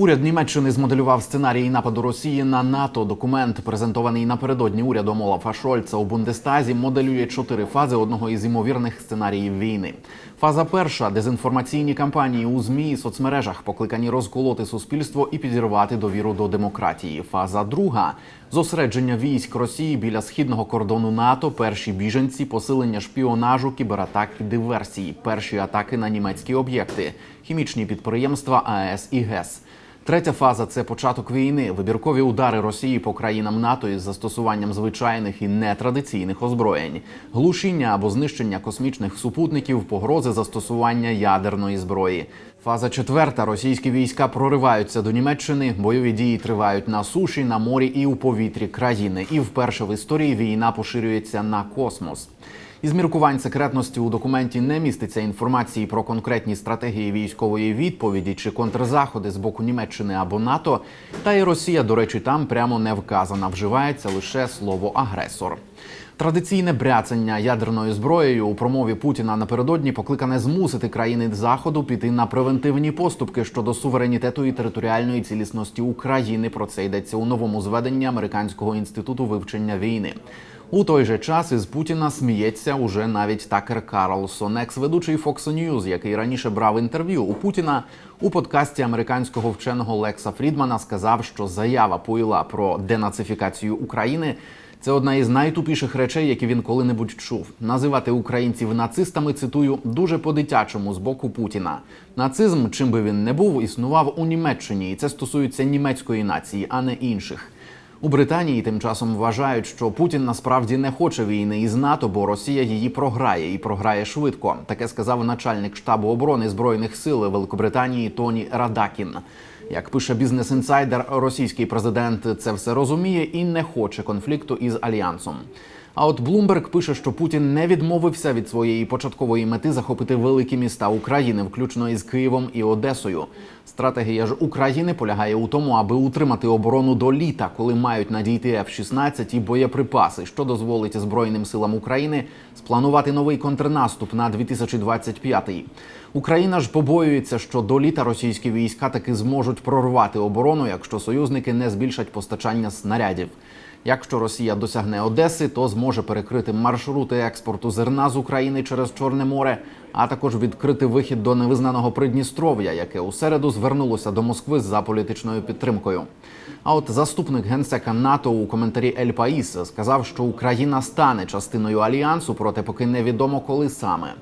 Уряд Німеччини змоделював сценарій нападу Росії на НАТО. Документ, презентований напередодні урядом Олафа Шольца у Бундестазі, моделює чотири фази одного із ймовірних сценаріїв війни. Фаза перша дезінформаційні кампанії у змі і соцмережах, покликані розколоти суспільство і підірвати довіру до демократії. Фаза друга зосередження військ Росії біля східного кордону НАТО. Перші біженці, посилення шпіонажу, кібератаки, диверсії, перші атаки на німецькі об'єкти, хімічні підприємства АЕС і ГЕС. Третя фаза це початок війни. Вибіркові удари Росії по країнам НАТО із застосуванням звичайних і нетрадиційних озброєнь, глушіння або знищення космічних супутників, погрози застосування ядерної зброї. Фаза четверта: російські війська прориваються до Німеччини. Бойові дії тривають на суші, на морі і у повітрі країни. І вперше в історії війна поширюється на космос. Із міркувань секретності у документі не міститься інформації про конкретні стратегії військової відповіді чи контрзаходи з боку Німеччини або НАТО. Та і Росія, до речі, там прямо не вказана. Вживається лише слово агресор. Традиційне бряцання ядерною зброєю у промові Путіна напередодні покликане змусити країни заходу піти на превентивні поступки щодо суверенітету і територіальної цілісності України. Про це йдеться у новому зведенні американського інституту вивчення війни. У той же час із Путіна сміється уже навіть Такер Карлсон, екс-ведучий Fox News, який раніше брав інтерв'ю у Путіна у подкасті американського вченого Лекса Фрідмана, сказав, що заява Пуйла про денацифікацію України. Це одна із найтупіших речей, які він коли-небудь чув. Називати українців нацистами цитую дуже по-дитячому з боку Путіна. Нацизм, чим би він не був, існував у Німеччині, і це стосується німецької нації, а не інших. У Британії тим часом вважають, що Путін насправді не хоче війни із НАТО, бо Росія її програє і програє швидко. Таке сказав начальник штабу оборони збройних сил Великобританії Тоні Радакін. Як пише бізнес інсайдер, російський президент це все розуміє і не хоче конфлікту із альянсом. А от Блумберг пише, що Путін не відмовився від своєї початкової мети захопити великі міста України, включно із Києвом і Одесою. Стратегія ж України полягає у тому, аби утримати оборону до літа, коли мають надійти F-16 і боєприпаси, що дозволить Збройним силам України спланувати новий контрнаступ на 2025. Україна ж побоюється, що до літа російські війська таки зможуть прорвати оборону, якщо союзники не збільшать постачання снарядів. Якщо Росія досягне Одеси, то зможе перекрити маршрути експорту зерна з України через Чорне море, а також відкрити вихід до невизнаного Придністров'я, яке у середу звернулося до Москви за політичною підтримкою. А от заступник генсека НАТО у коментарі Ель Паїс сказав, що Україна стане частиною альянсу, проте поки невідомо коли саме.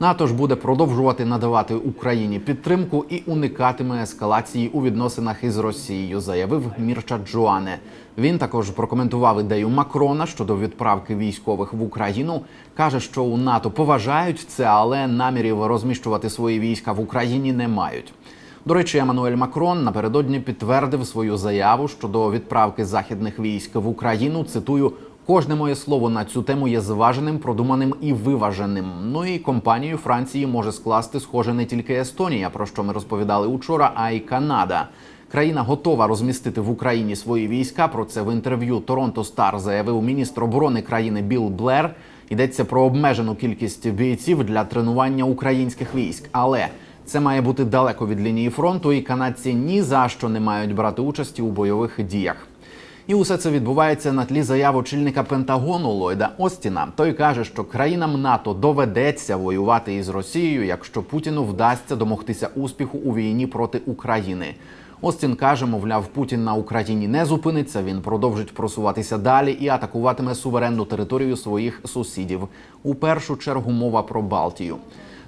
НАТО ж буде продовжувати надавати Україні підтримку і уникатиме ескалації у відносинах із Росією, заявив Мірча Джоане. Він також прокоментував ідею Макрона щодо відправки військових в Україну. каже, що у НАТО поважають це, але намірів розміщувати свої війська в Україні не мають. До речі, Еммануель Макрон напередодні підтвердив свою заяву щодо відправки західних військ в Україну. Цитую. Кожне моє слово на цю тему є зваженим, продуманим і виваженим. Ну і компанію Франції може скласти схоже не тільки Естонія, про що ми розповідали учора, а й Канада. Країна готова розмістити в Україні свої війська. Про це в інтерв'ю Торонто Стар заявив міністр оборони країни Білл Блер. Йдеться про обмежену кількість бійців для тренування українських військ, але це має бути далеко від лінії фронту, і канадці ні за що не мають брати участі у бойових діях. І усе це відбувається на тлі заяв очільника Пентагону Ллойда Остіна. Той каже, що країнам НАТО доведеться воювати із Росією, якщо Путіну вдасться домогтися успіху у війні проти України. Остін каже, мовляв, Путін на Україні не зупиниться. Він продовжить просуватися далі і атакуватиме суверенну територію своїх сусідів. У першу чергу мова про Балтію.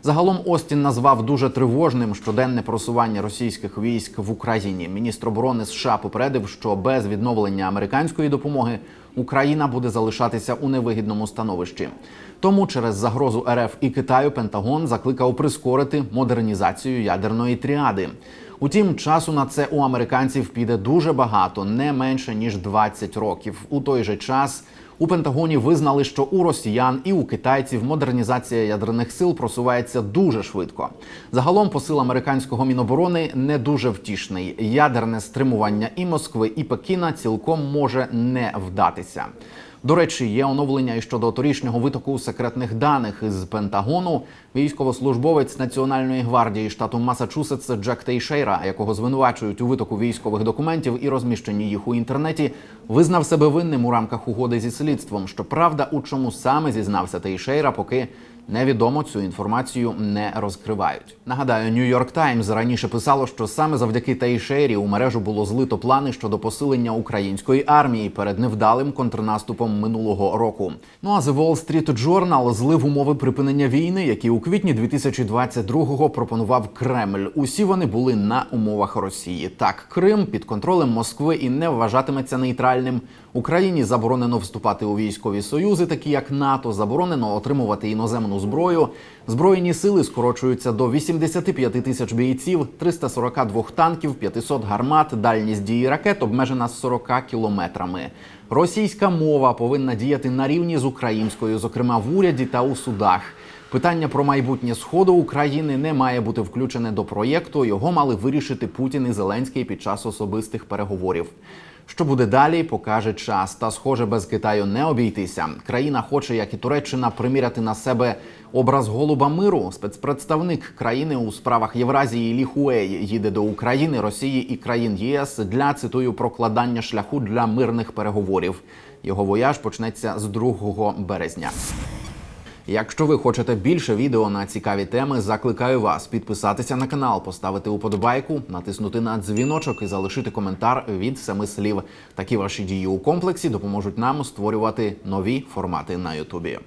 Загалом Остін назвав дуже тривожним щоденне просування російських військ в Україні. Міністр оборони США попередив, що без відновлення американської допомоги Україна буде залишатися у невигідному становищі. Тому через загрозу РФ і Китаю Пентагон закликав прискорити модернізацію ядерної тріади. Утім, часу на це у американців піде дуже багато, не менше ніж 20 років. У той же час у Пентагоні визнали, що у росіян і у китайців модернізація ядерних сил просувається дуже швидко. Загалом посил американського міноборони не дуже втішний. Ядерне стримування і Москви, і Пекіна цілком може не вдатися. До речі, є оновлення і щодо торішнього витоку секретних даних із Пентагону. Військовослужбовець Національної гвардії штату Масачусетс Джек Тейшейра, якого звинувачують у витоку військових документів і розміщенні їх у інтернеті, визнав себе винним у рамках угоди зі слідством. Щоправда, у чому саме зізнався Тейшейра, поки Невідомо цю інформацію не розкривають. Нагадаю, Нью-Йорк Таймс раніше писало, що саме завдяки Тейшері у мережу було злито плани щодо посилення української армії перед невдалим контрнаступом минулого року. Ну а The Wall Street Journal злив умови припинення війни, які у квітні 2022-го пропонував Кремль. Усі вони були на умовах Росії. Так, Крим під контролем Москви і не вважатиметься нейтральним. Україні заборонено вступати у військові союзи, такі як НАТО, заборонено отримувати іноземну зброю. Збройні сили скорочуються до 85 тисяч бійців, 342 танків, 500 гармат. Дальність дії ракет обмежена 40 кілометрами. Російська мова повинна діяти на рівні з українською, зокрема в уряді та у судах. Питання про майбутнє сходу України не має бути включене до проєкту. Його мали вирішити Путін і Зеленський під час особистих переговорів. Що буде далі, покаже час. Та схоже, без Китаю не обійтися. Країна хоче, як і Туреччина, приміряти на себе образ голуба миру. Спецпредставник країни у справах Євразії Лі Хуей їде до України, Росії і країн ЄС для цитую прокладання шляху для мирних переговорів. Його вояж почнеться з 2 березня. Якщо ви хочете більше відео на цікаві теми, закликаю вас підписатися на канал, поставити уподобайку, натиснути на дзвіночок і залишити коментар від семи слів. Такі ваші дії у комплексі допоможуть нам створювати нові формати на Ютубі.